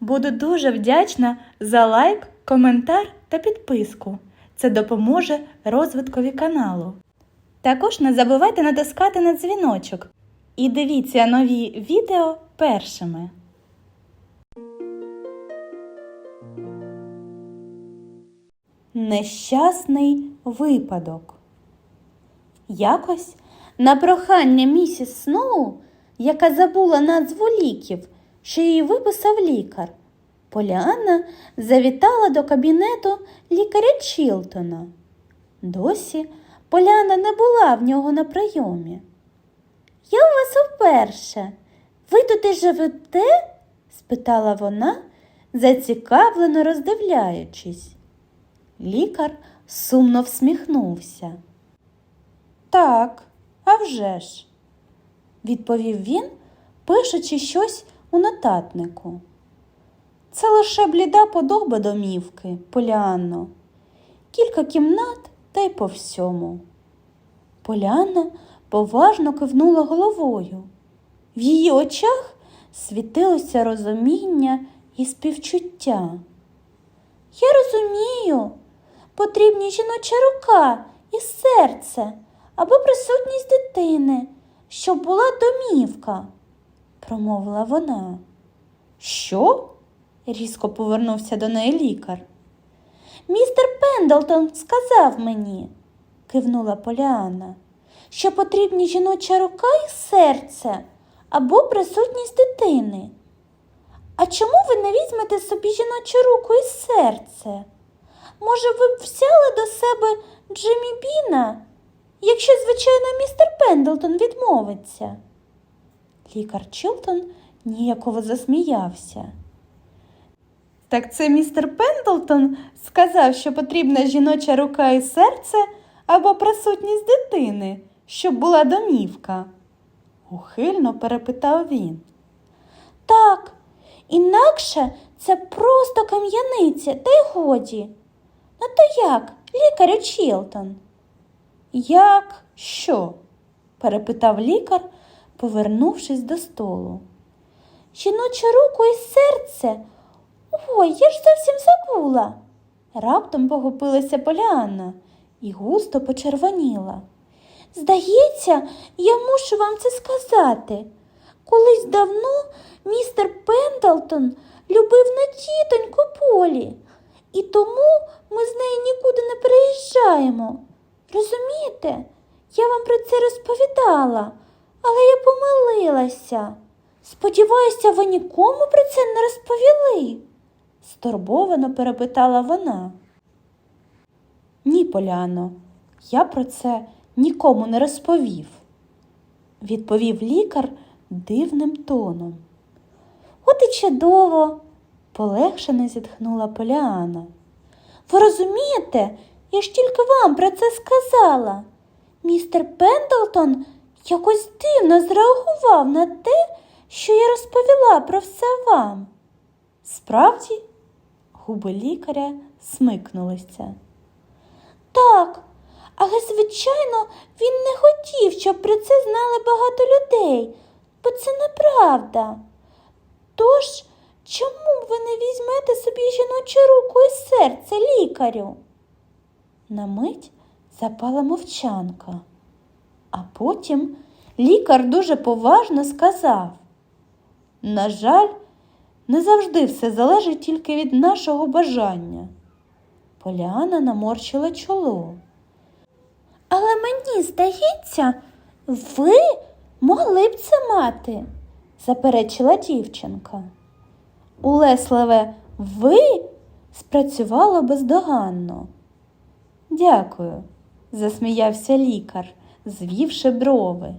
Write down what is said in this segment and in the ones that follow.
Буду дуже вдячна за лайк, коментар та підписку. Це допоможе розвиткові каналу. Також не забувайте натискати на дзвіночок і дивіться нові відео першими. Нещасний випадок. Якось на прохання місіс Сноу, яка забула назву ліків, що її виписав лікар, Поліанна завітала до кабінету лікаря Чілтона. Досі Поляна не була в нього на прийомі. Я у вас вперше. Ви тут і живете? спитала вона, зацікавлено роздивляючись. Лікар сумно всміхнувся. Так, а вже ж, відповів він, пишучи щось у нотатнику. Це лише бліда подоба домівки, Поліанно. Кілька кімнат та й по всьому. Поліанна поважно кивнула головою. В її очах світилося розуміння і співчуття. Я розумію, потрібні жіноча рука і серце або присутність дитини, щоб була домівка, промовила вона. Що? різко повернувся до неї лікар. Містер Пендлтон сказав мені, кивнула Поліанна, що потрібні жіноча рука і серце або присутність дитини. А чому ви не візьмете собі жіночу руку і серце? Може, ви б взяли до себе Джиммі Біна, якщо, звичайно, містер Пендлтон відмовиться? Лікар Чилтон ніяково засміявся. Так це містер Пендлтон сказав, що потрібна жіноча рука і серце або присутність дитини, щоб була домівка. Ухильно перепитав він. Так, інакше це просто кам'яниця, та й годі. Ну то як, лікарю Чілтон? Як що? перепитав лікар, повернувшись до столу. Жіночу руку і серце. Ой, я ж зовсім забула. Раптом погубилася Поліанна і густо почервоніла. Здається, я мушу вам це сказати. Колись давно містер Пендлтон любив на тітоньку Полі, і тому ми з нею нікуди не переїжджаємо. Розумієте, я вам про це розповідала, але я помилилася. Сподіваюся, ви нікому про це не розповіли? стурбовано перепитала вона. Ні, Поляно, я про це нікому не розповів, відповів лікар дивним тоном. От і чудово, полегшено зітхнула Поліана. Ви розумієте, я ж тільки вам про це сказала. Містер Пендлтон якось дивно зреагував на те, що я розповіла про все вам. Справді, губи лікаря смикнулися. Так, але, звичайно, він не хотів, щоб про це знали багато людей, бо це неправда. Тож, чому ви не візьмете собі жіночу руку і серце лікарю? На мить запала мовчанка, а потім лікар дуже поважно сказав на жаль, не завжди все залежить тільки від нашого бажання. Поляна наморщила чоло. Але мені здається, ви могли б це мати, заперечила дівчинка. Улесливе ви спрацювало бездоганно. Дякую, засміявся лікар, звівши брови.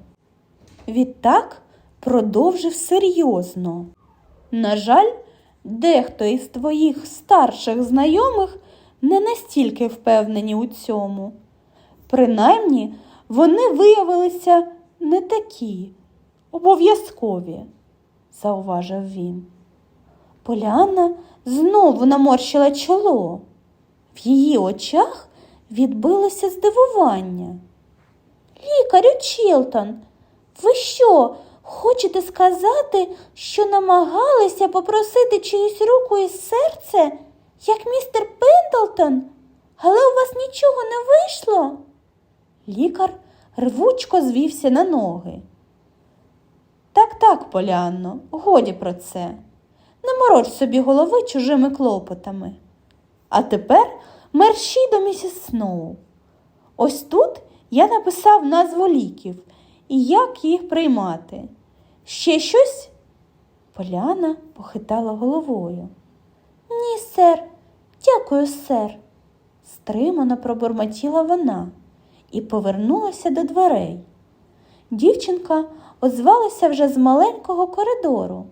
Відтак продовжив серйозно. На жаль, дехто із твоїх старших знайомих не настільки впевнені у цьому. Принаймні, вони виявилися не такі обов'язкові, зауважив він. Поліанна знову наморщила чоло. В її очах відбилося здивування. Лікарю Чілтон, ви що, Хочете сказати, що намагалися попросити чиюсь руку і серце, як містер Пендлтон, але у вас нічого не вийшло? Лікар рвучко звівся на ноги. Так, так, Полянно, годі про це. Не мороч собі голови чужими клопотами. А тепер мерщій до місіс Сноу. Ось тут я написав назву ліків і як їх приймати. Ще щось? Поляна похитала головою. Ні, сер, дякую, сер. Стримано пробурмотіла вона і повернулася до дверей. Дівчинка озвалася вже з маленького коридору.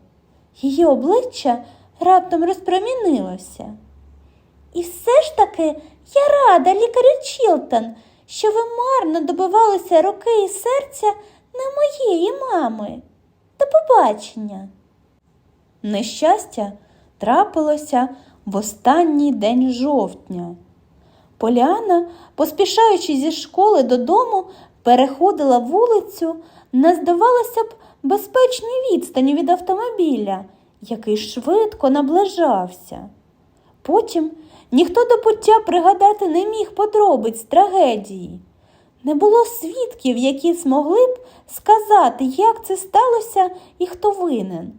Її обличчя раптом розпромінилося. І все ж таки я рада, лікарю Чілтон, що ви марно добивалися руки і серця не моєї мами. До побачення. Нещастя трапилося в останній день жовтня. Поліана, поспішаючи зі школи додому, переходила вулицю на, здавалося б, безпечній відстані від автомобіля, який швидко наближався. Потім ніхто до пуття пригадати не міг подробиць трагедії. Не було свідків, які змогли б сказати, як це сталося і хто винен.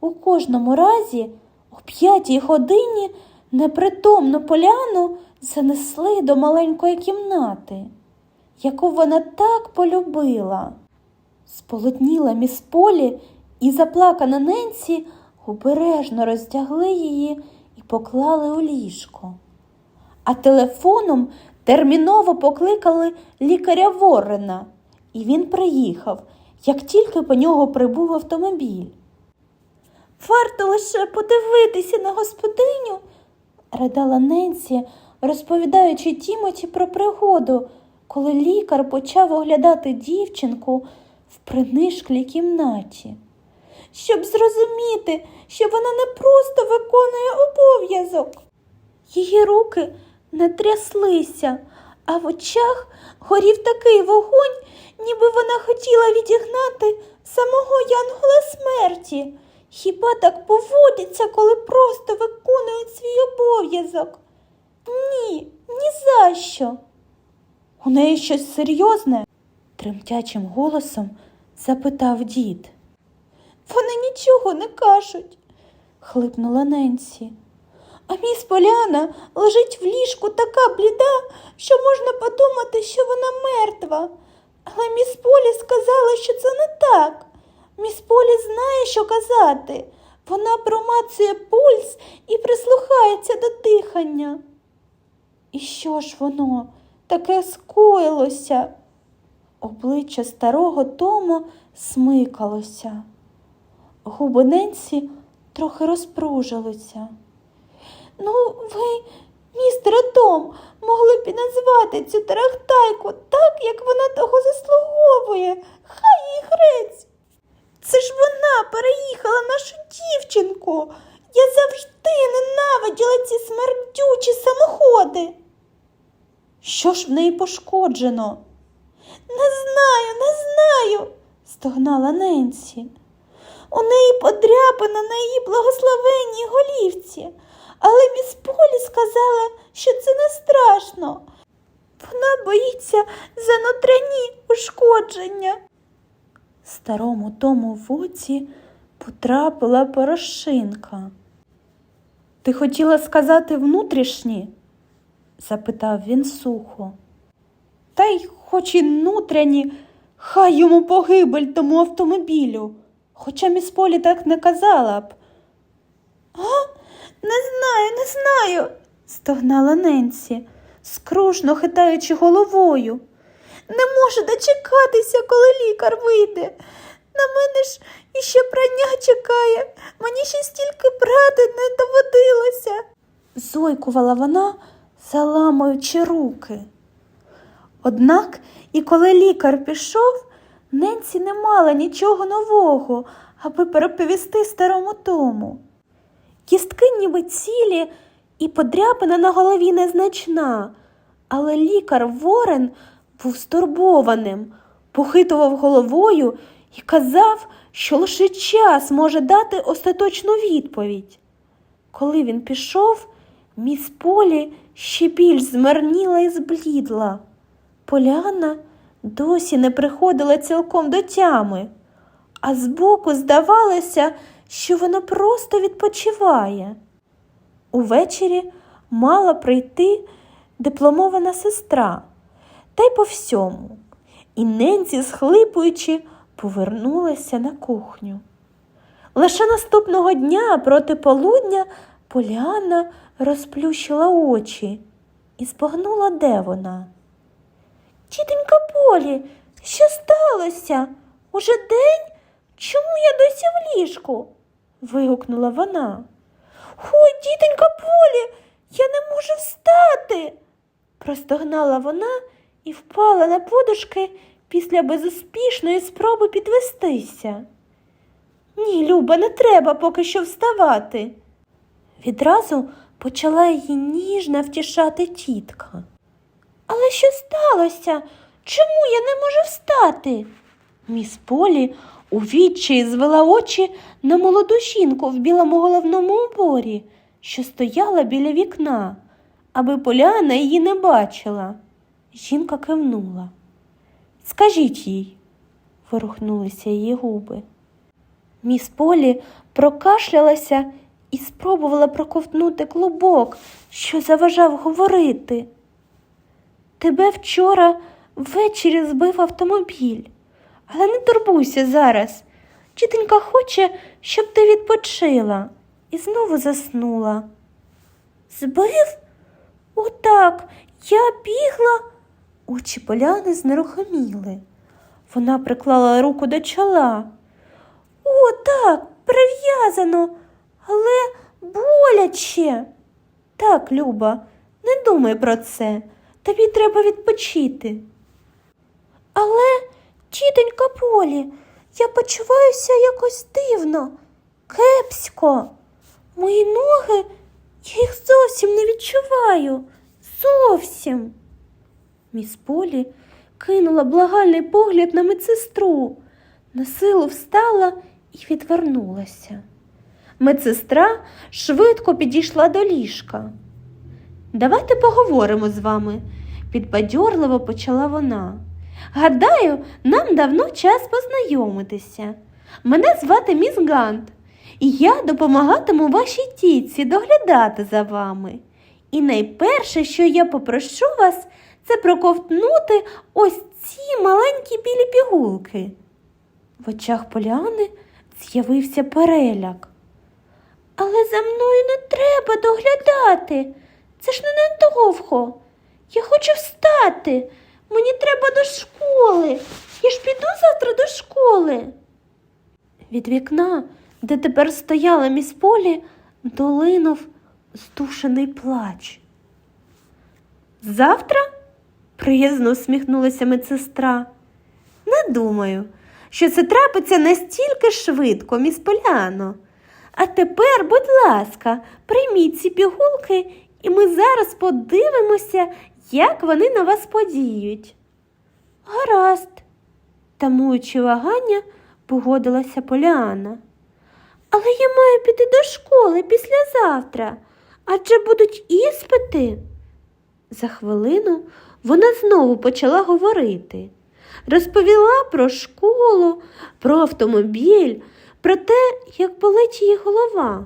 У кожному разі, о п'ятій годині, непритомну поляну занесли до маленької кімнати, яку вона так полюбила. Сполотніла міс Полі і заплакана Ненсі обережно роздягли її поклали у ліжко. А телефоном терміново покликали лікаря Воррена, і він приїхав, як тільки по нього прибув автомобіль. Варто лише подивитися на господиню, ридала Ненсі, розповідаючи Тімоті про пригоду, коли лікар почав оглядати дівчинку в принишклій кімнаті. Щоб зрозуміти, що вона не просто виконує обов'язок. Її руки не тряслися, а в очах горів такий вогонь, ніби вона хотіла відігнати самого янгола смерті. Хіба так поводяться, коли просто виконують свій обов'язок? Ні, ні за що. У неї щось серйозне? тремтячим голосом запитав дід. Вони нічого не кажуть, хлипнула Ненсі. А міс Поляна лежить в ліжку така бліда, що можна подумати, що вона мертва. Але міс Полі сказала, що це не так. Міс Полі знає, що казати. Вона промацує пульс і прислухається до дихання. І що ж воно таке скоїлося? Обличчя старого Тому смикалося. Губи Ненсі трохи розпружилися. Ну, ви, містере Том, могли б і назвати цю тарахтайку так, як вона того заслуговує. Хай їй грець. Це ж вона переїхала нашу дівчинку. Я завжди ненавиділа ці смердючі самоходи. Що ж в неї пошкоджено? Не знаю, не знаю, стогнала Ненсі. У неї подряпина на її благословенній голівці, але міс Полі сказала, що це не страшно. Вона боїться за нутряні ушкодження. Старому тому в оці потрапила порошинка. Ти хотіла сказати внутрішні? запитав він сухо. Та й хоч і нутряні, хай йому погибель тому автомобілю. Хоча міс Полі так не казала б. А, не знаю, не знаю, стогнала Ненсі, скрушно хитаючи головою. Не можу дочекатися, коли лікар вийде. На мене ж іще прання чекає, мені ще стільки брати не доводилося. Зойкувала вона, заламуючи руки. Однак, і коли лікар пішов, Ненсі не мала нічого нового, аби переповісти старому тому. Кістки ніби цілі, і подряпина на голові незначна, але лікар Ворен був стурбованим, похитував головою і казав, що лише час може дати остаточну відповідь. Коли він пішов, міс Полі ще більш змарніла і зблідла. Поляна досі не приходила цілком до тями, а збоку здавалося, що вона просто відпочиває. Увечері мала прийти дипломована сестра, та й по всьому. І Ненці, схлипуючи, повернулася на кухню. Лише наступного дня проти полудня Поляна розплющила очі і збагнула, де вона. Тітенька Полі, що сталося? Уже день? Чому я досі в ліжку? вигукнула вона. Ой, тітенька Полі, я не можу встати. простогнала вона і впала на подушки після безуспішної спроби підвестися. Ні, Люба, не треба поки що вставати. Відразу почала її ніжно втішати тітка. Але що сталося? Чому я не можу встати? Міс Полі у відчаї звела очі на молоду жінку в білому головному уборі, що стояла біля вікна, аби Поляна її не бачила. Жінка кивнула. Скажіть їй, ворухнулися її губи. Міс Полі прокашлялася і спробувала проковтнути клубок, що заважав говорити. Тебе вчора ввечері збив автомобіль, але не турбуйся зараз. Тітенька хоче, щоб ти відпочила і знову заснула. Збив? Отак, я бігла. Очі поляни знерухоміли. Вона приклала руку до чола. О, так, прив'язано, але боляче. Так, Люба, не думай про це. Тобі треба відпочити. Але, тітонька Полі, я почуваюся якось дивно, кепсько. Мої ноги, я їх зовсім не відчуваю. Зовсім. Міс Полі кинула благальний погляд на медсестру, на силу встала і відвернулася. Медсестра швидко підійшла до ліжка. Давайте поговоримо з вами, підбадьорливо почала вона. Гадаю, нам давно час познайомитися. Мене звати міс Гант, і я допомагатиму вашій тітці доглядати за вами. І найперше, що я попрошу вас, це проковтнути ось ці маленькі білі пігулки. В очах Поляни з'явився переляк. Але за мною не треба доглядати. Це ж не надовго. Я хочу встати. Мені треба до школи. Я ж піду завтра до школи. Від вікна, де тепер стояла міс Полі, долинув здушений плач. Завтра? приязно усміхнулася медсестра. Не думаю, що це трапиться настільки швидко, міс Поляно. А тепер, будь ласка, прийміть ці пігулки, і ми зараз подивимося, як вони на вас подіють. Гаразд, тамуючи вагання, погодилася Поліана. Але я маю піти до школи післязавтра, адже будуть іспити. За хвилину вона знову почала говорити. Розповіла про школу, про автомобіль, про те, як болить її голова.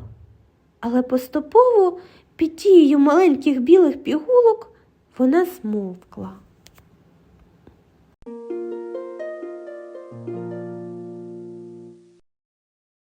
Але поступово під дією маленьких білих пігулок вона змовкла.